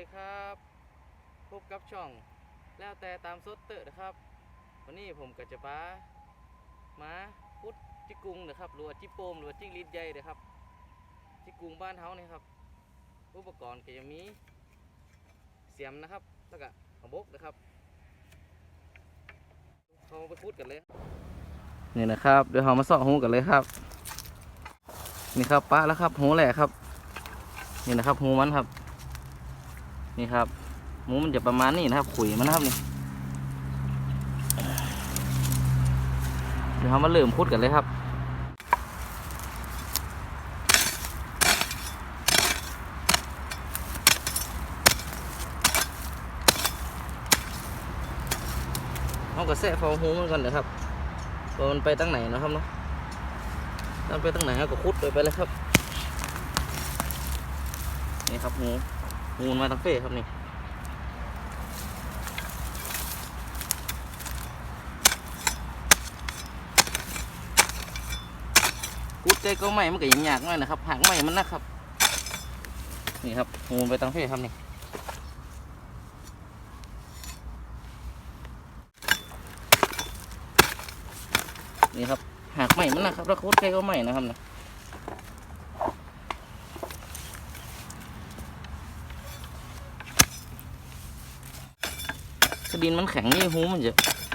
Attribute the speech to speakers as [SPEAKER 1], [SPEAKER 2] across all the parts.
[SPEAKER 1] ดีครับ พบกับช่องแล้วแต่ตามสดเตอร์นะครับ วันนี้ผมกับจะป้ามาพุดจิกุงนะครับหรือว่าจิโปมหรือว่าจิลีดใหญ่นะครับ จิกุงบ้านเฮานี่ครับ อุปกรณ์ก็จะมีเสียมนะครับ แล้วก็กระบกนะครับเราไปพูดกันเลย นี่นะครับ เดี๋ยวเรามาเสาะหูกันเลยครับ นี่ครับป้าแล้วครับหูแหละครับ นี่นะครับหูมันครับ นี่ครับหมูมันจะประมาณนี้นะครับ ขุยมันนะครับนี่เดี๋ยวเรามาเริ่มพูดกันเลยครับเอากระแสฟองหูมันก่อนเลยครับว่ามันไปตั้งไหนนะครับเนาะถ้ามันไปตั้งไหนเราก็คุดไปไปเลยครับ นี่ครับหูหู มันมาตั้งเฟ่ครับนี่กุดใจก็ไม่มันก็ยังยากหน่อยนะครับหากไม่มันนะครับนี่ครับหูมันไปตั้งเฟ่ครับนี่นี่ครับหากไหมมันนะครับแล้วคุดใกล้ก็ไหมนะครับนะ ดินมันแข็งนี่หูมันจะ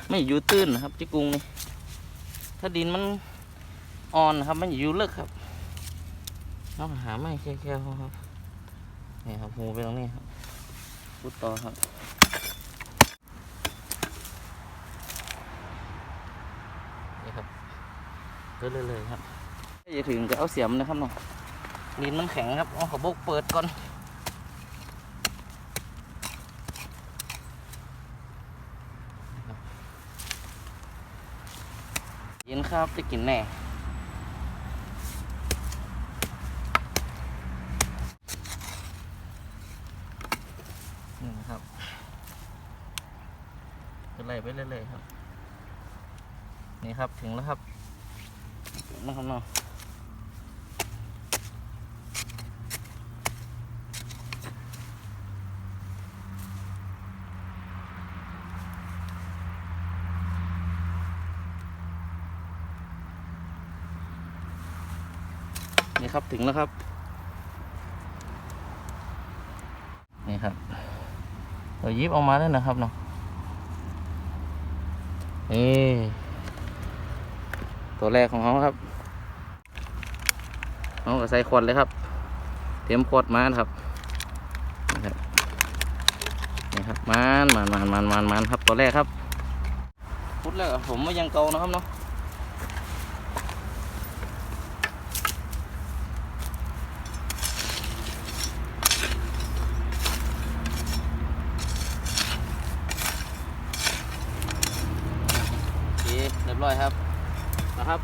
[SPEAKER 1] ไม่อยู่ตื้นนะครับจิกุงนี่ถ้าดินมันอ่อนนะครับ มันอยู่ลึกครับต้องหาไม้แค่ๆครับนี่ครับหูไปตรงนี้ครับพุดต่อครับนี่ครับก็เลยเลยๆครับจะถึงจะเอาเสียมนะครับเนาะดินมันแข็งครับเอาขบกเปิดก่อน เย็นครับจะกินแน่นี่นะครับก็ไล่ไปเรื่อยๆครับ นี่ครับถึงแล้วครับนะครับเนาะ ครับถึงแล้วครับ นี่ครับเรายิบออกมาแล้วนะครับเนาะนี่ตัวแรกของเขาครับเขาก็ใส่ขวดเลยครับ เตรียมขวดมานครับนี่ครับนี่ครับมันมันมันมันมันมันครับตัวแรกครับพุดแล้วผมไม่ยังเกานะครับเนาะโอเคเรียบร้อยครับนะครับ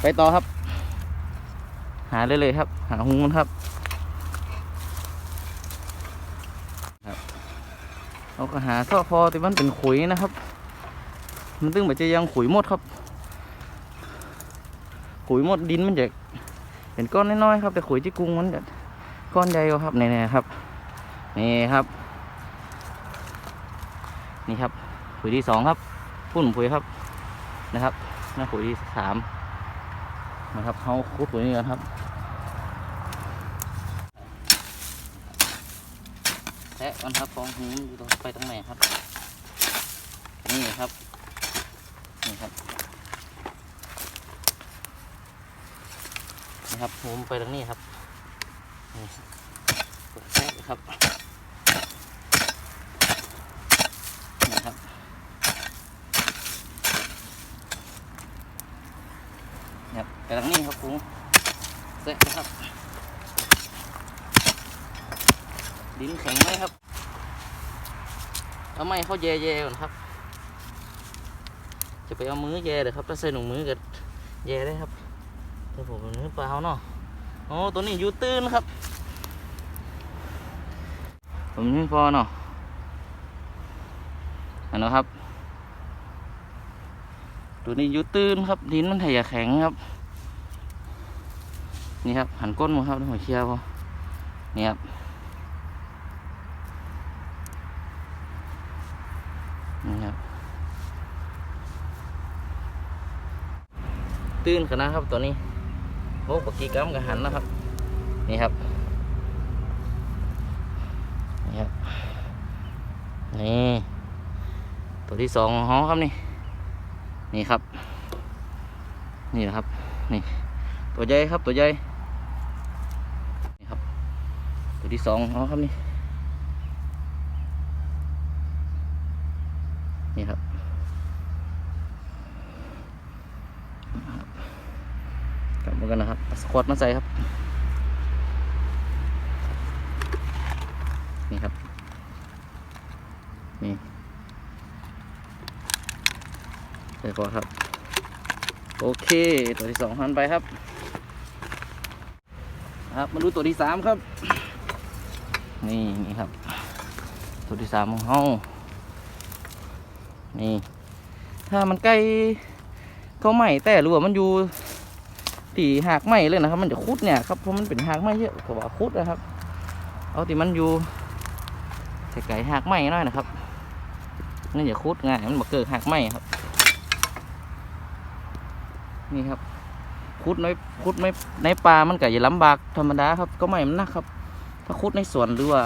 [SPEAKER 1] ไปต่อครับ หาเลยเลยครับ หาหูมันครับครับเราก็หาท่อพอที่มันเป็นขุยนะครับ มันตึงแบบจะยังขุยหมดครับ ขุยหมดดินมันจะเป็นก้อนน้อยๆครับ แต่ขุยที่กรุงมันจะก้อนใหญ่กว่าครับนี่ๆครับนี่ครับ นี่ครับ ขุยที่สองครับพุ่นปุ๋ยครับนะครับหน้าปุ๋ยสามนะครับเขาคุดปุ๋ยนี่กันครับแทะกันครับฟองหูอยู่ตรงไปตรงไหนครับ นี่ครับนี่ครับนี่ครับหูมไปตรงนี้ครับนี่แทะครับนี่ครับ ครับไปทางนี้ครับคุณเสร็จนะครับ ดินแข็งไหมครับเอาไม้เขาแย่ๆก่อนครับ จะไปเอามือแย่เลยครับถ้าใส่หนุ่มมือก็แย่ได้ครับแต่ผมเป็นมือเปล่าเนาะโอ้ตัวนี้อยู่ตื้นครับ ผมไม่พอเนาะอันนะครับ ตัวนี้อยู่ตื้นครับดินมันถยาแข็งครับ นี่ครับหันก้นมาครับหัวเชียร์พอนี่ครับนี่ครับ ตื้นขนาดครับตัวนี้โอ้ปกกีกัมกับหันนะครับ นี่ครับ นี่ครับ นี่ ตัวที่สองของครับนี่ นี่ครับ นี่นะครับ นี่ ตัวใหญ่ครับตัวใหญ่ นี่ครับ ตัว ที่สองของเขาครับนี่ นี่ครับ กลับมากันนะครับสควอตมาใส่ครับ นี่ครับ นี่ใส่ก่อนครับ โอเค ตัวที่สองหันไปครับครับมาดูตัวที่สามครับ นี่นี่ครับตัวที่สามของเฮานี่ ถ้ามันใกล้เขาใหม่แต่รือว่ามันอยู่ตีหากไหมเลยนะครับ มันจะคุดเนี่ยครับเพราะมันเป็นหากไหมเยอะเขาคุดนะครับ เอาที่มันอยู่ไกลๆหากไหมหน่อยนะครับนี่อย่าคุดง่ายมันบอกเกิดหากไหมครับ นี่ครับคุดในคุดในในป่ามันก็อย่าลำบากธรรมดาครับ ก็ไม่มันนักครับ ถ้าคุดในสวนหรือว่า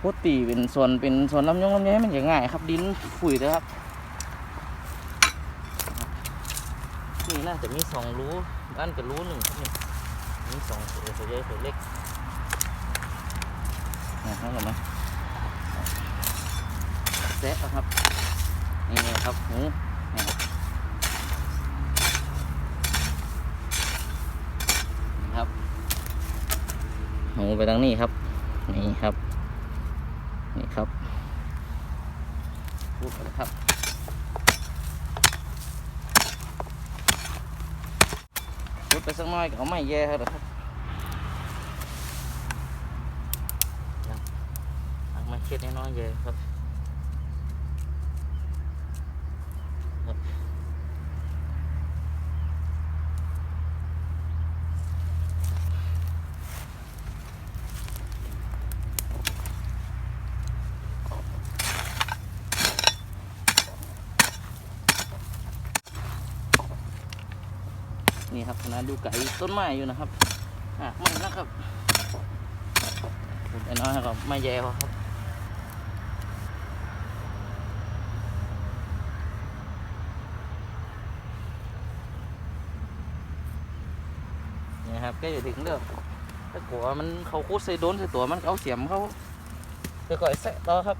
[SPEAKER 1] คุดตีเป็นสวนเป็นสวนลำยงลำไยมันจะง่ายครับดินฝุ่ยนะครับ นี่น่าจะมีสองรูด้านกับรูหนึ่งครับนี่มีสองตัวตัวใหญ่ตัวเล็กนะครับเห็นไหมแซะนะครับนี่ครับหูนี่ครับนี่ครับ หูไปทางนี้ครับนี่ครับ นี่ครับพูดไปเลยครับพูดไปสักหน้อยก็เอาไม่แย่ครับครับเอาไม่เช็ดน้อยๆแย่ครับ นี่ครับขนาดดูไก่ต้นไม้อยู่นะครับอะไม่นะครับไอ้น้อยครับไม่แย่พอครับนี่ครับใกล้จะถึงเด้อถ้ากลัวมันเขาคุดใส่โดนใส่ตัวมันเอาเสียมเขาเดี๋ยวก่อยแสะต่อครับ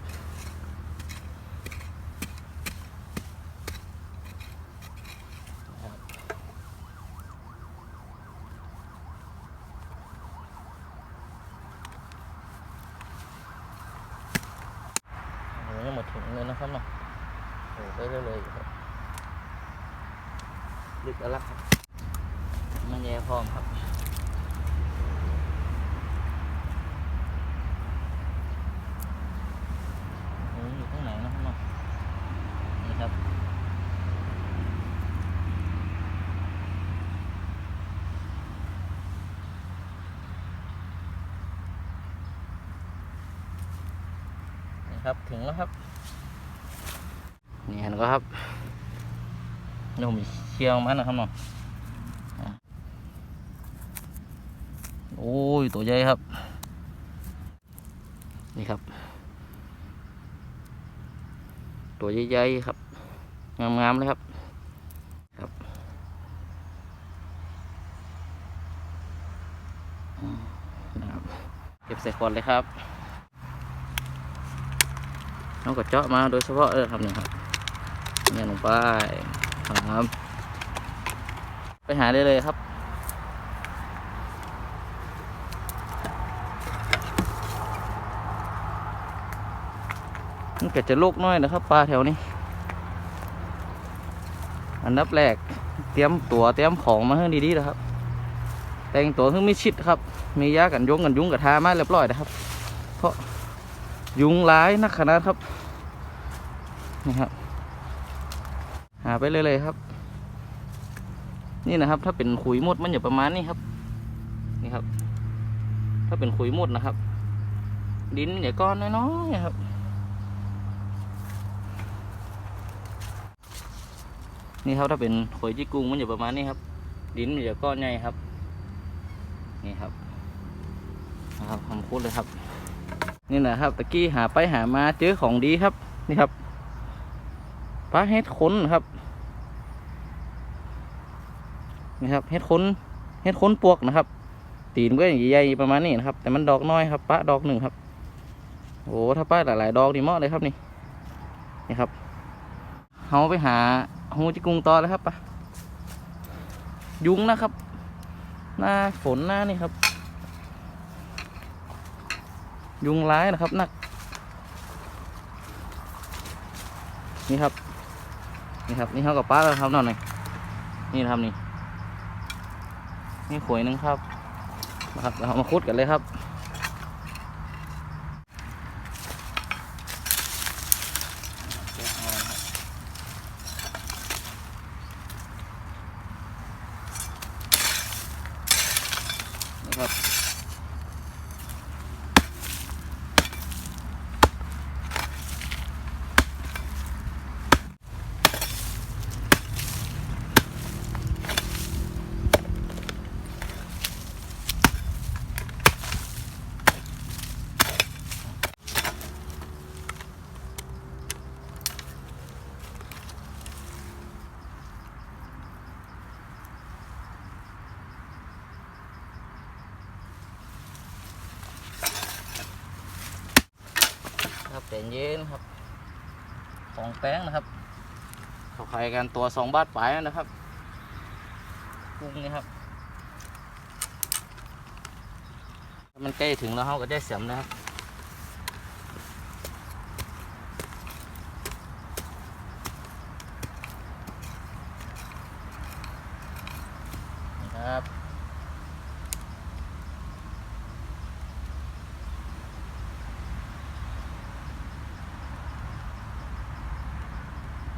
[SPEAKER 1] โอ้ยังหมดถุงเลยนะครับเนาะโอ้ไปเรื่อยๆอยู่ครับ ลึกแล้วล่ะครับ มันแย่พร้อมครับโอ้อยู่ข้างไหนนะครับเนาะนี่ครับนี่ครับถึงแล้วครับ นี่เห็นก็ครับนี่ผม เชียงมันนะครับเนาะโอ้ยตัวใหญ่ครับ นี่ครับ ตัวใหญ่ๆครับ งามๆเลยครับครับอืมนะครับเก็บใส่ขวดเลยครับน้องก็เจาะมาโดยเฉพาะเออครับนี่ครับเนี่ยลงไปครับ ไปหาได้เลยครับ มันเก็จะโลกน้อยนะครับปลาแถวนี้ อันดับแรกเตรียมตัวเตรียมของมาให้ดีๆนะครับ แต่งตัวให้มีชิดครับ มียากันยุงกันยุงกับทามาเรียบร้อยนะครับ เพราะยุงร้ายนักขนาดครับนี่ครับ หาไปเรื่อยๆครับ นี่นะครับ ถ้าเป็นขุยมดมันอยู่ประมาณนี้ครับ นี่ครับ ถ้าเป็นขุยมดนะครับ ดินมันจะก้อนน้อยๆครับ นี่ครับถ้าเป็นขุยจิกุ้งมันจะประมาณนี้ครับ ดินมันจะก้อนใหญ่ครับ นี่ครับนะครับผมพูดเลยครับ นี่นะครับตะกี้หาไปหามาเจอของดีครับ นี่ครับปลาเฮ็ดขนครับ นี่ครับเฮ็ดขนเฮ็ดขนปวกนะครับ ตีนก็อย่างใหญ่ๆประมาณนี้นะครับ แต่มันดอกน้อยครับปลาดอกหนึ่งครับโอ้ถ้าปลาหลายๆดอกนี่เหมาะเลยครับนี่นี่ครับเราไปหาหูจิกุงต่อเลยครับปะยุงนะครับ หน้าฝนหน้านี่ครับ ยุงร้ายนะครับหนัก นี่ครับ นี่ครับ นี่เขากับป้าแล้วครับนอนหน่อยนี่นะครับนี่ นี่ขวยหนึ่งครับนะครับเรามาคุดกันเลยครับ ครับใจเย็นครับของแป้งนะครับเขาขายกันตัวสองบาทปลายนะครับกุ้งนี่ครับมันใกล้ถึงแล้วเขาก็ได้เสียมนะครับนะครับ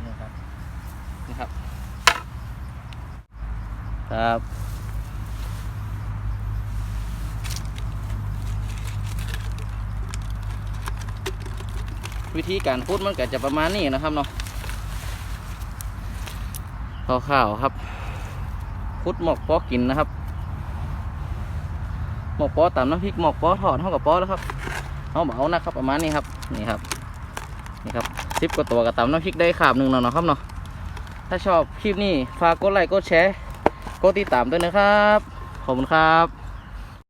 [SPEAKER 1] นี่ครับ นี่ครับ ครับวิธีการพุดมันก็จะประมาณนี้นะครับเนาะข้าวๆครับพุดหมอกปอกินนะครับ หมอกปอตำน้ำพริกหมอกปอทอดเท่ากับปอแล้วครับเอาเบานะครับประมาณนี้ครับนี่ครับนี่ครับสิบกว่าตัวกับตำน้ำพริกได้ขาบหนึ่งเนาะเนาะครับเนาะถ้าชอบคลิปนี้ฝากกดไลค์กดแชร์ กดติดตามด้วยนะครับ ขอบคุณครับ